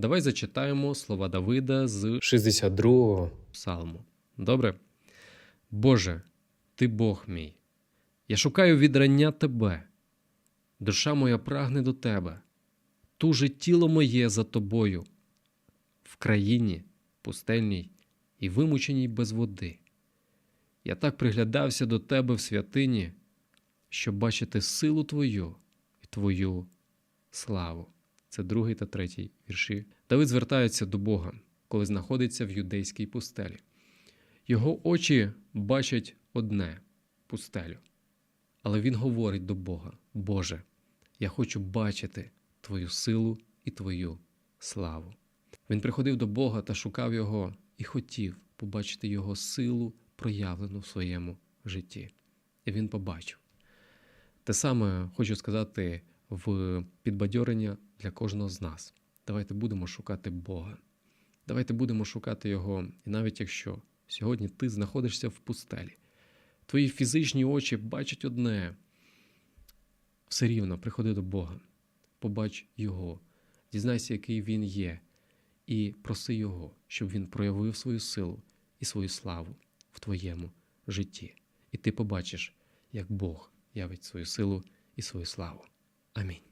Давай зачитаємо слова Давида з 62-го. псалму. Добре? Боже, ти Бог мій. Я шукаю відрання Тебе. Душа моя прагне до Тебе. Туже тіло моє за Тобою, в країні пустельній і вимученій без води. Я так приглядався до Тебе в святині, щоб бачити силу Твою і Твою славу. Це другий та третій вірші. Давид звертається до Бога, коли знаходиться в юдейській пустелі. Його очі бачать одне пустелю. Але він говорить до Бога: Боже, я хочу бачити Твою силу і Твою славу. Він приходив до Бога та шукав Його і хотів побачити Його силу, проявлену в своєму житті. І він побачив. Те саме хочу сказати в підбадьорення для кожного з нас. Давайте будемо шукати Бога. Давайте будемо шукати Його, і навіть якщо сьогодні ти знаходишся в пустелі, твої фізичні очі бачать одне. Все рівно приходи до Бога, побач Його, дізнайся, який Він є, і проси Його, щоб Він проявив свою силу і свою славу в твоєму житті. І ти побачиш, як Бог явить свою силу і свою славу. Amin.